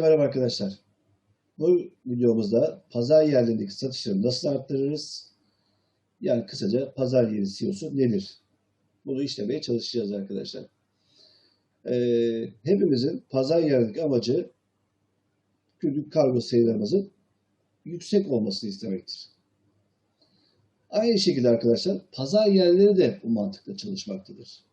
Merhaba arkadaşlar. Bu videomuzda pazar yerlerindeki satışları nasıl arttırırız? Yani kısaca pazar yeri CEO'su nedir? Bunu işlemeye çalışacağız arkadaşlar. Ee, hepimizin pazar yerindeki amacı günlük kargo sayılarımızın yüksek olmasını istemektir. Aynı şekilde arkadaşlar pazar yerleri de bu mantıkla çalışmaktadır.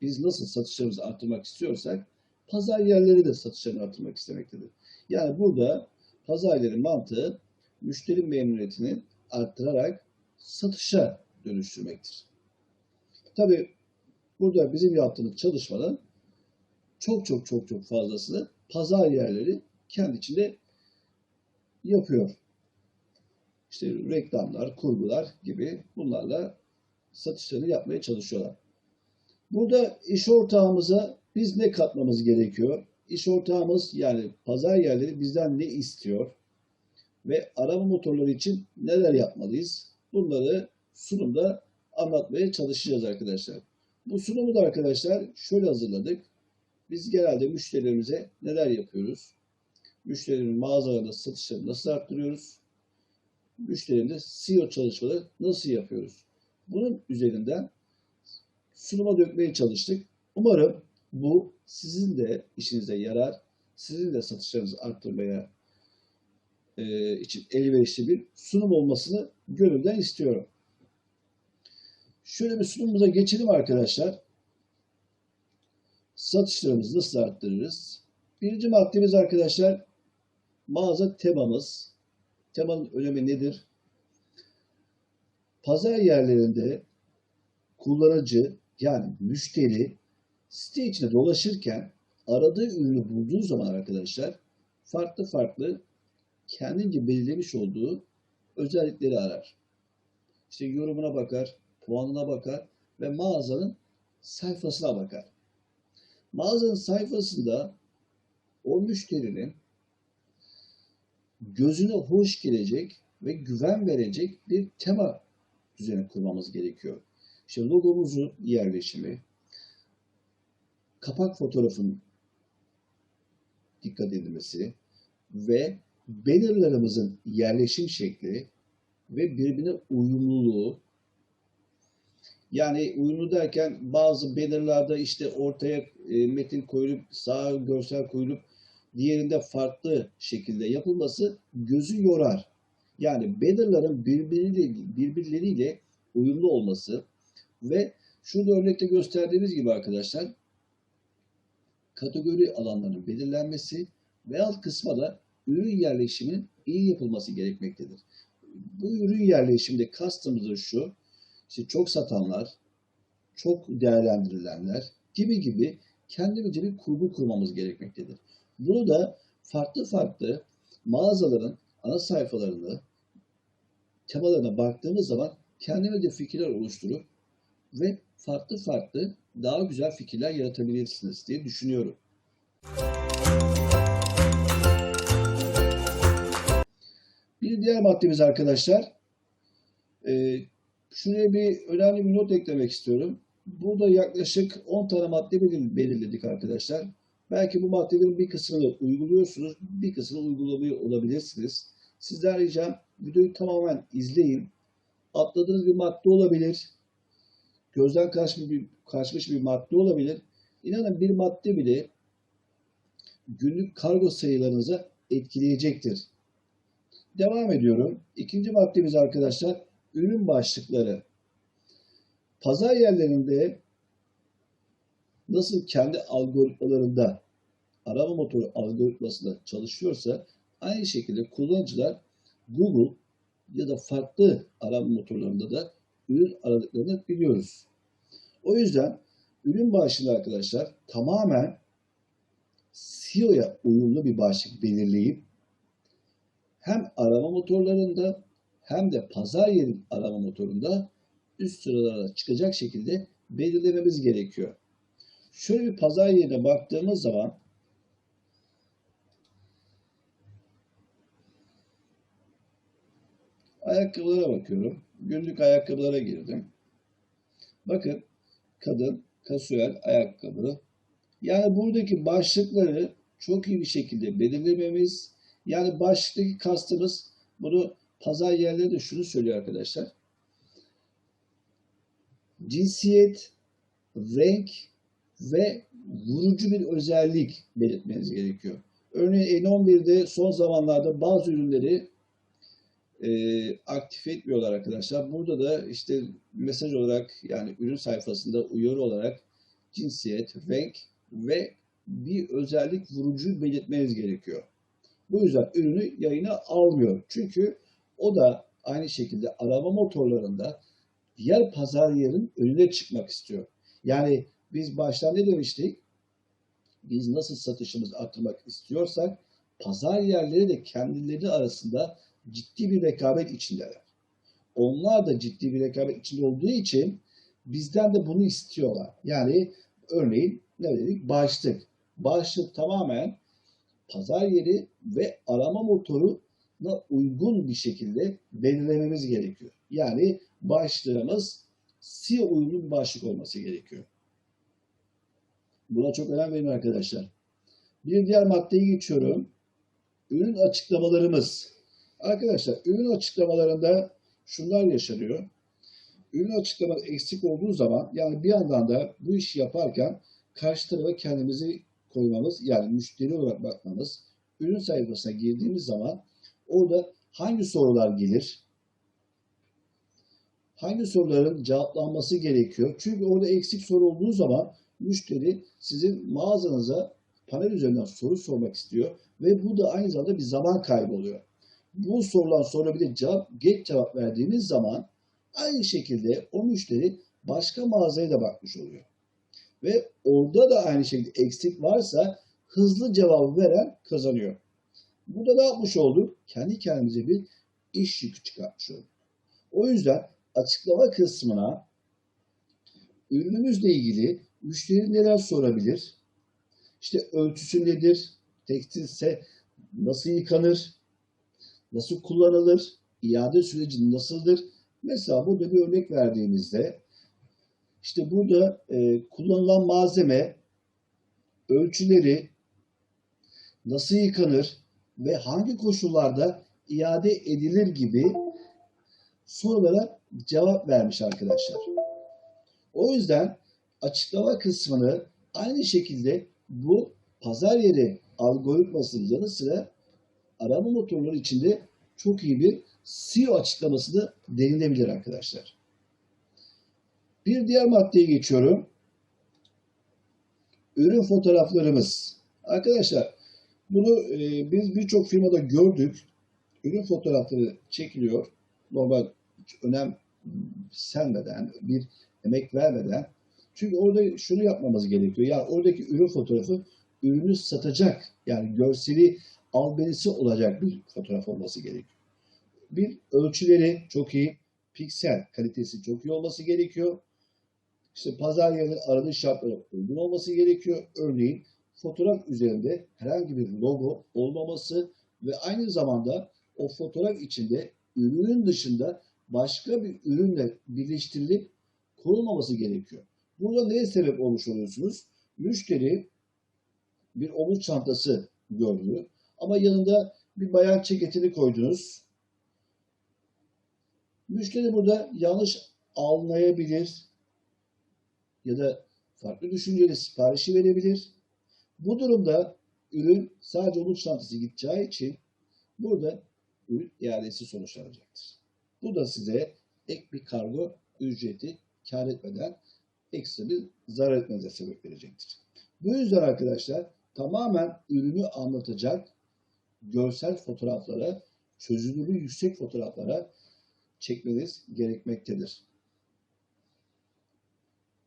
Biz nasıl satışlarımızı arttırmak istiyorsak pazar yerleri de satışlarını arttırmak istemektedir. Yani burada pazar yeri mantığı müşteri memnuniyetini arttırarak satışa dönüştürmektir. Tabi burada bizim yaptığımız çalışmanın çok çok çok çok fazlasını pazar yerleri kendi içinde yapıyor. İşte reklamlar, kurgular gibi bunlarla satışlarını yapmaya çalışıyorlar. Burada iş ortağımıza biz ne katmamız gerekiyor? İş ortağımız yani pazar yerleri bizden ne istiyor? Ve arama motorları için neler yapmalıyız? Bunları sunumda anlatmaya çalışacağız arkadaşlar. Bu sunumu da arkadaşlar şöyle hazırladık. Biz genelde müşterilerimize neler yapıyoruz? Müşterilerin mağazalarında satışlarını nasıl arttırıyoruz? Müşterinin SEO çalışmaları nasıl yapıyoruz? Bunun üzerinden sunuma dökmeye çalıştık. Umarım bu sizin de işinize yarar, sizin de satışlarınızı arttırmaya e, için elverişli bir sunum olmasını gönülden istiyorum. Şöyle bir sunumumuza geçelim arkadaşlar. Satışlarımızı nasıl arttırırız? Birinci maddemiz arkadaşlar mağaza temamız. Temanın önemi nedir? Pazar yerlerinde kullanıcı yani müşteri site içinde dolaşırken aradığı ürünü bulduğu zaman arkadaşlar farklı farklı kendince belirlemiş olduğu özellikleri arar. İşte yorumuna bakar, puanına bakar ve mağazanın sayfasına bakar. Mağazanın sayfasında o müşterinin gözüne hoş gelecek ve güven verecek bir tema düzeni kurmamız gerekiyor. İşte logomuzun yerleşimi, kapak fotoğrafın dikkat edilmesi ve bannerlarımızın yerleşim şekli ve birbirine uyumluluğu yani uyumlu derken bazı bannerlarda işte ortaya e, metin koyulup sağa görsel koyulup diğerinde farklı şekilde yapılması gözü yorar. Yani bannerların birbiriyle, birbirleriyle uyumlu olması ve şurada örnekte gösterdiğimiz gibi arkadaşlar kategori alanlarının belirlenmesi ve alt kısma da ürün yerleşiminin iyi yapılması gerekmektedir. Bu ürün yerleşiminde kastımız şu, işte çok satanlar, çok değerlendirilenler gibi gibi kendimizce bir kurgu kurmamız gerekmektedir. Bunu da farklı farklı mağazaların ana sayfalarını, temalarına baktığımız zaman kendimizce fikirler oluşturup ve farklı farklı daha güzel fikirler yaratabilirsiniz diye düşünüyorum. Bir diğer maddemiz arkadaşlar. E, şuraya bir önemli bir not eklemek istiyorum. Burada yaklaşık 10 tane madde belirledik arkadaşlar. Belki bu maddelerin bir kısmını uyguluyorsunuz, bir kısmını uygulamıyor olabilirsiniz. Sizden ricam videoyu tamamen izleyin. Atladığınız bir madde olabilir. Gözden kaçmış bir, kaçmış bir madde olabilir. İnanın bir madde bile günlük kargo sayılarınıza etkileyecektir. Devam ediyorum. İkinci maddemiz arkadaşlar ürün başlıkları. Pazar yerlerinde nasıl kendi algoritmalarında arama motoru algoritmasında çalışıyorsa aynı şekilde kullanıcılar Google ya da farklı arama motorlarında da ürün aradıklarını biliyoruz. O yüzden ürün başlığı arkadaşlar tamamen SEO'ya uyumlu bir başlık belirleyip hem arama motorlarında hem de pazar yeri arama motorunda üst sıralara çıkacak şekilde belirlememiz gerekiyor. Şöyle bir pazar yerine baktığımız zaman ayakkabılara bakıyorum. Günlük ayakkabılara girdim. Bakın kadın kasuel ayakkabı. Yani buradaki başlıkları çok iyi bir şekilde belirlememiz. Yani başlıktaki kastımız bunu pazar yerleri de şunu söylüyor arkadaşlar. Cinsiyet, renk ve vurucu bir özellik belirtmeniz gerekiyor. Örneğin N11'de son zamanlarda bazı ürünleri e, aktif etmiyorlar arkadaşlar. Burada da işte mesaj olarak yani ürün sayfasında uyarı olarak cinsiyet, renk ve bir özellik vurucu belirtmeniz gerekiyor. Bu yüzden ürünü yayına almıyor. Çünkü o da aynı şekilde arama motorlarında diğer pazar yerin önüne çıkmak istiyor. Yani biz baştan ne demiştik? Biz nasıl satışımızı arttırmak istiyorsak pazar yerleri de kendileri arasında ciddi bir rekabet içindeler. Onlar da ciddi bir rekabet içinde olduğu için bizden de bunu istiyorlar. Yani örneğin ne dedik? Başlık. Başlık tamamen pazar yeri ve arama motoruna uygun bir şekilde belirlememiz gerekiyor. Yani başlığımız SEO uyumlu bir başlık olması gerekiyor. Buna çok önem verin arkadaşlar. Bir diğer maddeye geçiyorum. Ürün açıklamalarımız. Arkadaşlar ürün açıklamalarında şunlar yaşanıyor. Ürün açıklaması eksik olduğu zaman yani bir yandan da bu işi yaparken karşı tarafa kendimizi koymamız yani müşteri olarak bakmamız. Ürün sayfasına girdiğimiz zaman orada hangi sorular gelir? Hangi soruların cevaplanması gerekiyor? Çünkü orada eksik soru olduğu zaman müşteri sizin mağazanıza panel üzerinden soru sormak istiyor ve bu da aynı zamanda bir zaman kaybı oluyor. Bu bir de cevap, geç cevap verdiğiniz zaman aynı şekilde o müşteri başka mağazaya da bakmış oluyor. Ve orada da aynı şekilde eksik varsa hızlı cevabı veren kazanıyor. Burada ne yapmış olduk? Kendi kendimize bir iş yükü çıkartmış olduk. O yüzden açıklama kısmına ürünümüzle ilgili müşteri neler sorabilir? İşte ölçüsü nedir? Tekstilse nasıl yıkanır? Nasıl kullanılır? İade süreci nasıldır? Mesela burada bir örnek verdiğimizde işte burada e, kullanılan malzeme, ölçüleri, nasıl yıkanır ve hangi koşullarda iade edilir gibi sorulara cevap vermiş arkadaşlar. O yüzden açıklama kısmını aynı şekilde bu pazar yeri algoritmasının yanı sıra arama motorları içinde çok iyi bir SEO açıklaması da denilebilir arkadaşlar. Bir diğer maddeye geçiyorum. Ürün fotoğraflarımız. Arkadaşlar bunu e, biz birçok firmada gördük. Ürün fotoğrafları çekiliyor. Normal hiç önem senmeden, bir emek vermeden. Çünkü orada şunu yapmamız gerekiyor. Yani oradaki ürün fotoğrafı ürünü satacak. Yani görseli albenisi olacak bir fotoğraf olması gerekiyor. Bir ölçüleri çok iyi, piksel kalitesi çok iyi olması gerekiyor. İşte pazar yerinin aradığı şartlara uygun olması gerekiyor. Örneğin fotoğraf üzerinde herhangi bir logo olmaması ve aynı zamanda o fotoğraf içinde ürünün dışında başka bir ürünle birleştirilip kurulmaması gerekiyor. Burada neye sebep olmuş oluyorsunuz? Müşteri bir omuz çantası gördü ama yanında bir bayan ceketini koydunuz. Müşteri burada yanlış anlayabilir ya da farklı düşünceli siparişi verebilir. Bu durumda ürün sadece omuz çantası gideceği için burada ürün iadesi sonuçlanacaktır. Bu da size ek bir kargo ücreti kar etmeden ekstra bir zarar etmenize sebep verecektir. Bu yüzden arkadaşlar tamamen ürünü anlatacak görsel fotoğraflara, çözünürlüğü yüksek fotoğraflara çekmeniz gerekmektedir.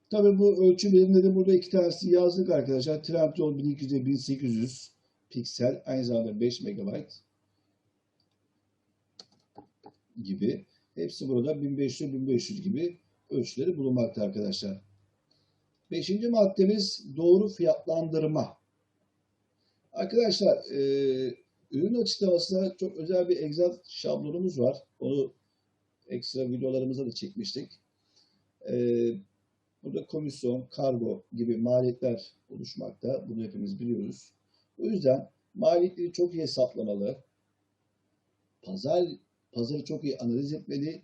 Tabi bu ölçü birimleri burada iki tanesi yazdık arkadaşlar. Trendyol 1200'e 1800 piksel aynı zamanda 5 MB gibi. Hepsi burada 1500-1500 gibi ölçüleri bulunmakta arkadaşlar. Beşinci maddemiz doğru fiyatlandırma. Arkadaşlar ürün açıklamasında çok özel bir Excel şablonumuz var. Onu ekstra videolarımızda da çekmiştik. E, burada komisyon, kargo gibi maliyetler oluşmakta. Bunu hepimiz biliyoruz. O yüzden maliyetleri çok iyi hesaplamalı. Pazar pazarı çok iyi analiz etmeli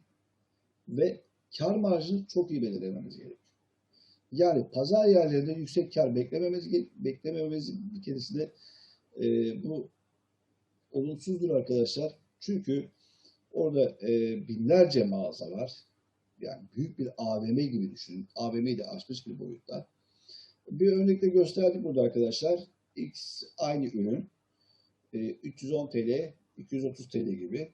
ve kar marjını çok iyi belirlememiz gerekiyor. Yani pazar yerlerinde yüksek kar beklememiz beklemememizin bir keresi de e, bu olumsuzdur arkadaşlar. Çünkü orada e, binlerce mağaza var. Yani büyük bir AVM gibi düşünün. AVM'yi de aşmış bir boyutta. Bir örnekle gösterdik burada arkadaşlar. X aynı ürün. E, 310 TL, 230 TL gibi.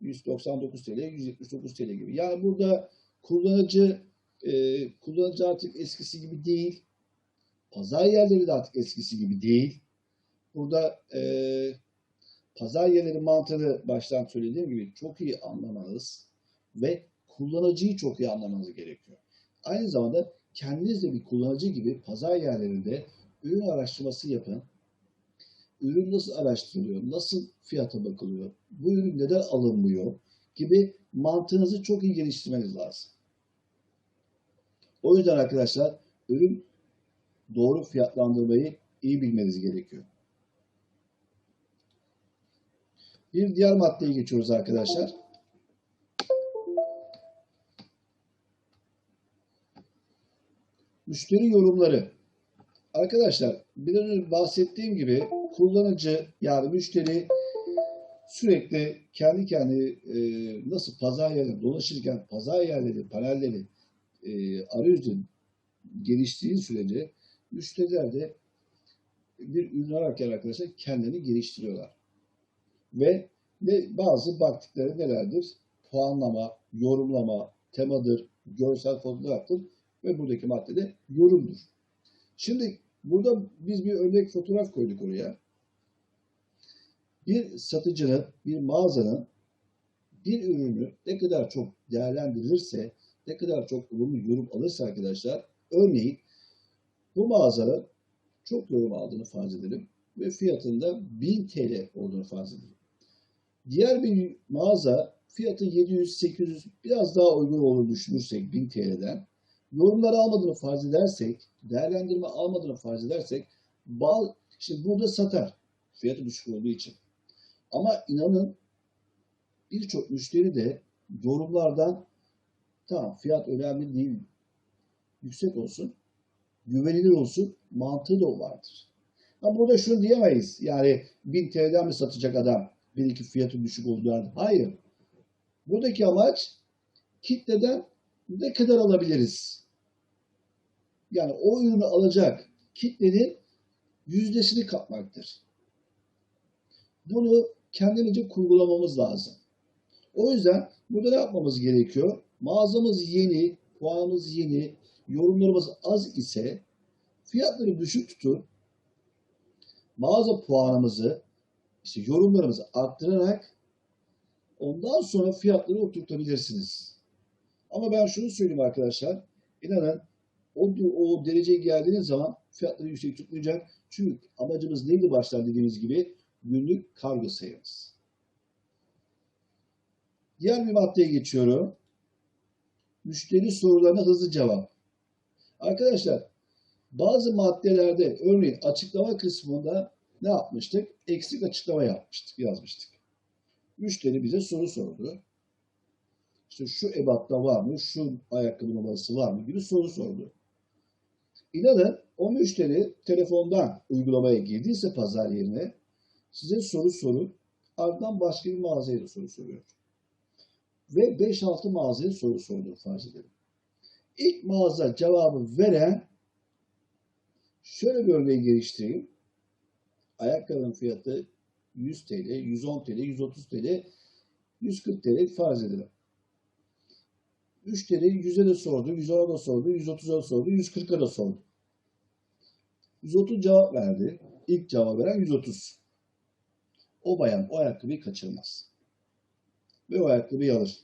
199 TL, 179 TL gibi. Yani burada kullanıcı e, kullanıcı artık eskisi gibi değil. Pazar yerleri de artık eskisi gibi değil. Burada e, pazar yerleri mantığını baştan söylediğim gibi çok iyi anlamanız ve kullanıcıyı çok iyi anlamanız gerekiyor. Aynı zamanda kendiniz de bir kullanıcı gibi pazar yerlerinde ürün araştırması yapın. Ürün nasıl araştırılıyor, nasıl fiyata bakılıyor, bu ürün neden alınmıyor gibi mantığınızı çok iyi geliştirmeniz lazım. O yüzden arkadaşlar ürün doğru fiyatlandırmayı iyi bilmeniz gerekiyor. Bir diğer maddeye geçiyoruz arkadaşlar. Müşteri yorumları. Arkadaşlar biraz önce bahsettiğim gibi kullanıcı yani müşteri sürekli kendi kendi e, nasıl pazar yerleri dolaşırken pazar yerleri, panelleri e, arayüzü geliştiği sürece müşteriler de bir ürün ararken arkadaşlar kendini geliştiriyorlar. Ve ne, bazı baktıkları nelerdir? Puanlama, yorumlama, temadır, görsel fotoğraftır ve buradaki maddede yorumdur. Şimdi burada biz bir örnek fotoğraf koyduk oraya. Bir satıcının, bir mağazanın bir ürünü ne kadar çok değerlendirirse, ne kadar çok olumlu yorum alırsa arkadaşlar, örneğin bu mağazanın çok yorum aldığını farz edelim ve fiyatında 1000 TL olduğunu farz edelim. Diğer bir mağaza fiyatı 700-800 biraz daha uygun olduğunu düşünürsek 1000 TL'den yorumları almadığını farz edersek, değerlendirme almadığını farz edersek bal, işte burada satar. Fiyatı düşük olduğu için. Ama inanın birçok müşteri de yorumlardan tamam fiyat önemli değil. Yüksek olsun, güvenilir olsun mantığı da vardır. Ama burada şunu diyemeyiz. Yani 1000 TL'den mi satacak adam? Bir iki fiyatı düşük olduğu Hayır. Buradaki amaç kitleden ne kadar alabiliriz? Yani o ürünü alacak kitlenin yüzdesini kapmaktır. Bunu kendimizce kurgulamamız lazım. O yüzden burada ne yapmamız gerekiyor? Mağazamız yeni, puanımız yeni, yorumlarımız az ise fiyatları düşük tutun. Mağaza puanımızı, işte yorumlarımızı arttırarak ondan sonra fiyatları oturtabilirsiniz. Ama ben şunu söyleyeyim arkadaşlar. İnanın o, o dereceye geldiğiniz zaman fiyatları yüksek tutmayacak. Çünkü amacımız neydi baştan dediğimiz gibi? Günlük kargo sayımız. Diğer bir maddeye geçiyorum. Müşteri sorularına hızlı cevap. Arkadaşlar bazı maddelerde örneğin açıklama kısmında ne yapmıştık? Eksik açıklama yapmıştık, yazmıştık. Müşteri bize soru sordu. İşte şu ebatta var mı, şu ayakkabı numarası var mı gibi soru sordu. İnanın o müşteri telefondan uygulamaya girdiyse pazar yerine size soru sorup ardından başka bir mağazaya da soru soruyor. Ve 5-6 mağazaya soru sorduğunu farz edelim. İlk mağaza cevabı veren şöyle bir örneği geliştireyim. Ayakkabının fiyatı 100 TL, 110 TL, 130 TL, 140 TL farz edelim. Müşteri 100'e de sordu, 110'a da sordu, 130'a da sordu, 140'a da sordu. 130 cevap verdi. İlk cevap veren 130. O bayan o ayakkabıyı kaçırmaz. Ve o ayakkabıyı alır.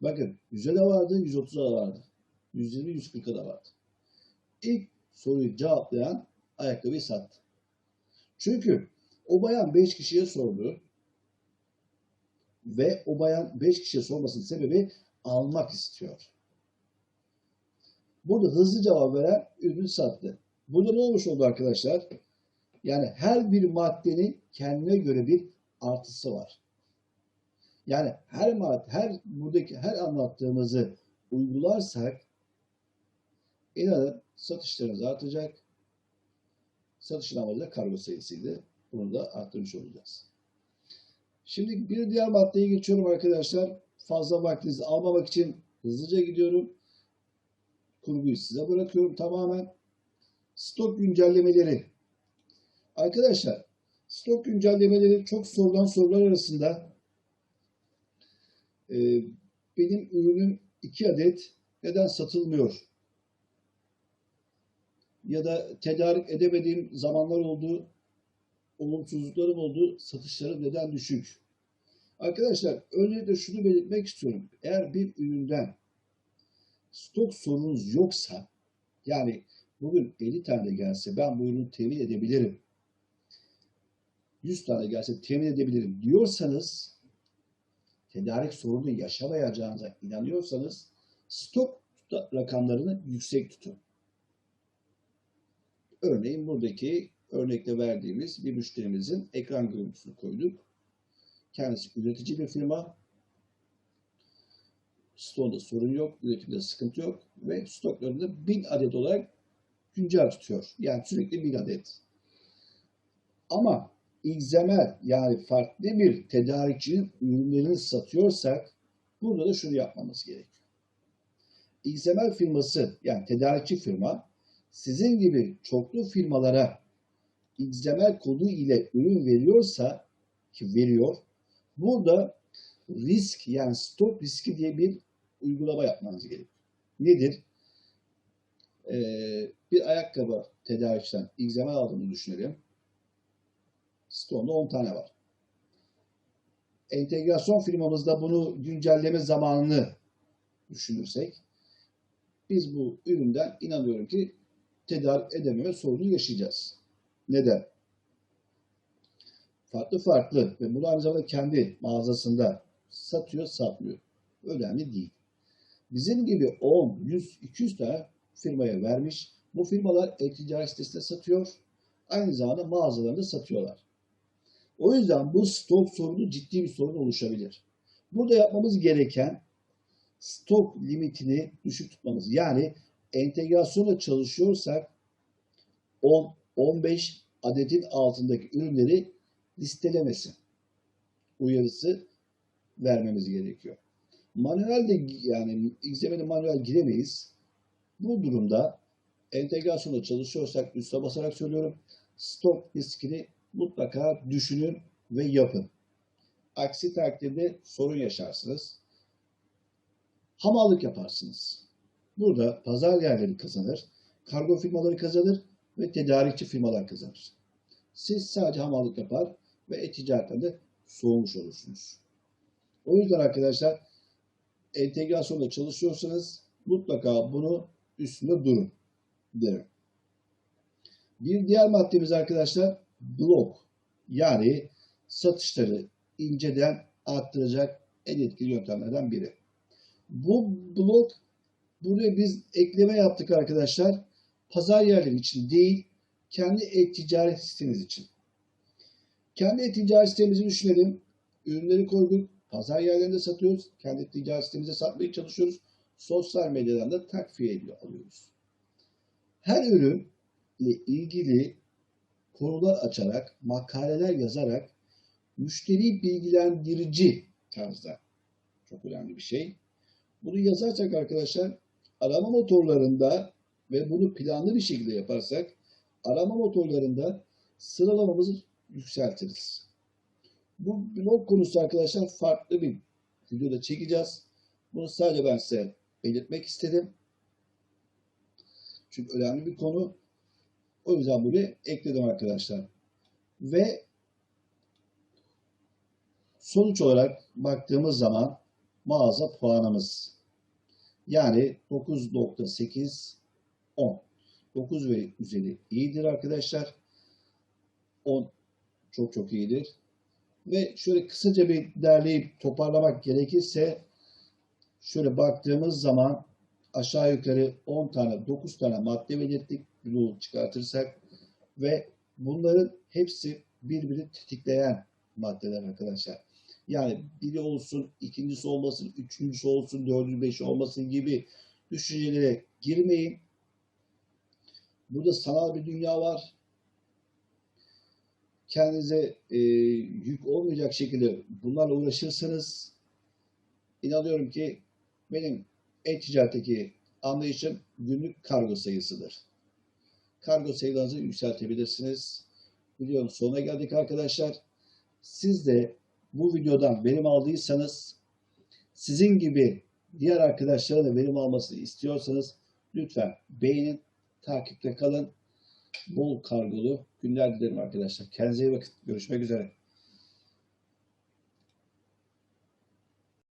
Bakın 100'e de vardı, 130'a da vardı. 120, 140'a da vardı. İlk soruyu cevaplayan ayakkabıyı sattı. Çünkü o bayan 5 kişiye sordu. Ve o bayan 5 kişiye sormasının sebebi almak istiyor. Burada hızlı cevap veren ürünü sattı. Burada ne olmuş oldu arkadaşlar? Yani her bir maddenin kendine göre bir artısı var. Yani her madde, her buradaki her anlattığımızı uygularsak inanın satışlarımız artacak. Satışın amacı da kargo sayısıydı. Bunu da arttırmış olacağız. Şimdi bir diğer maddeye geçiyorum arkadaşlar. Fazla vaktinizi almamak için hızlıca gidiyorum. Kurguyu size bırakıyorum tamamen. Stok güncellemeleri. Arkadaşlar stok güncellemeleri çok sorulan sorular arasında e, benim ürünüm 2 adet neden satılmıyor? Ya da tedarik edemediğim zamanlar oldu, olumsuzluklarım oldu, satışlarım neden düşük? Arkadaşlar öncelikle şunu belirtmek istiyorum. Eğer bir üründen stok sorunuz yoksa, yani bugün 50 tane gelse ben bu ürünü temin edebilirim. 100 tane gelse temin edebilirim diyorsanız, tedarik sorunu yaşamayacağınıza inanıyorsanız stok rakamlarını yüksek tutun. Örneğin buradaki örnekte verdiğimiz bir müşterimizin ekran görüntüsünü koyduk. Kendisi üretici bir firma. Stoğunda sorun yok, üretimde sıkıntı yok ve stoklarında 1000 adet olarak güncel tutuyor. Yani sürekli 1000 adet. Ama XML yani farklı bir tedarikçinin ürünlerini satıyorsak burada da şunu yapmamız gerekiyor. XML firması yani tedarikçi firma sizin gibi çoklu firmalara XML kodu ile ürün veriyorsa ki veriyor burada risk yani stok riski diye bir uygulama yapmanız gerekiyor. Nedir? Ee, bir ayakkabı tedarikçiden XML aldığını düşünelim. Stone'da 10 tane var. Entegrasyon firmamızda bunu güncelleme zamanını düşünürsek biz bu üründen inanıyorum ki tedarik edemiyor sorunu yaşayacağız. Neden? Farklı farklı ve bunu aynı kendi mağazasında satıyor, satmıyor. Önemli değil. Bizim gibi 10, 100, 200 tane firmaya vermiş. Bu firmalar e-ticaret sitesinde satıyor. Aynı zamanda mağazalarında satıyorlar. O yüzden bu stok sorunu ciddi bir sorun oluşabilir. Burada yapmamız gereken stok limitini düşük tutmamız. Yani entegrasyonla çalışıyorsak 10, 15 adetin altındaki ürünleri listelemesin. Uyarısı vermemiz gerekiyor. Manuelde yani XML'e manuel giremeyiz. Bu durumda entegrasyonla çalışıyorsak üste basarak söylüyorum. Stok riskini mutlaka düşünün ve yapın. Aksi takdirde sorun yaşarsınız. Hamallık yaparsınız. Burada pazar yerleri kazanır, kargo firmaları kazanır ve tedarikçi firmalar kazanır. Siz sadece hamallık yapar ve e-ticaretten de soğumuş olursunuz. O yüzden arkadaşlar entegrasyonda çalışıyorsanız mutlaka bunu üstünde durun derim. Bir diğer maddemiz arkadaşlar blok yani satışları inceden arttıracak en etkili yöntemlerden biri. Bu blok buraya biz ekleme yaptık arkadaşlar. Pazar yerleri için değil, kendi e-ticaret sitemiz için. Kendi e-ticaret sitemizi düşünelim. Ürünleri koyduk. Pazar yerlerinde satıyoruz. Kendi ticaret sitemize satmaya çalışıyoruz. Sosyal medyadan da takviye alıyoruz. Her ürün ile ilgili konular açarak, makaleler yazarak müşteri bilgilendirici tarzda. Çok önemli bir şey. Bunu yazarsak arkadaşlar arama motorlarında ve bunu planlı bir şekilde yaparsak arama motorlarında sıralamamızı yükseltiriz. Bu blog konusu arkadaşlar farklı bir videoda çekeceğiz. Bunu sadece ben size belirtmek istedim. Çünkü önemli bir konu. O yüzden bunu ekledim arkadaşlar. Ve sonuç olarak baktığımız zaman mağaza puanımız yani 9.8 10. 9 ve üzeri iyidir arkadaşlar. 10 çok çok iyidir. Ve şöyle kısaca bir derleyip toparlamak gerekirse şöyle baktığımız zaman aşağı yukarı 10 tane 9 tane madde belirttik. Bunu çıkartırsak ve Bunların hepsi birbirini tetikleyen maddeler arkadaşlar. Yani biri olsun, ikincisi olmasın, üçüncüsü olsun, dördüncü, beşi olmasın gibi düşüncelere girmeyin. Burada sanal bir dünya var. Kendinize e, yük olmayacak şekilde bunlarla uğraşırsanız inanıyorum ki benim e-ticaretteki anlayışım günlük kargo sayısıdır. Kargo sayılarınızı yükseltebilirsiniz. Videonun sonuna geldik arkadaşlar. Siz de bu videodan verim aldıysanız sizin gibi diğer arkadaşlara da verim almasını istiyorsanız lütfen beğenin, takipte kalın. Bol kargolu günler dilerim arkadaşlar. Kendinize iyi bakın. Görüşmek üzere.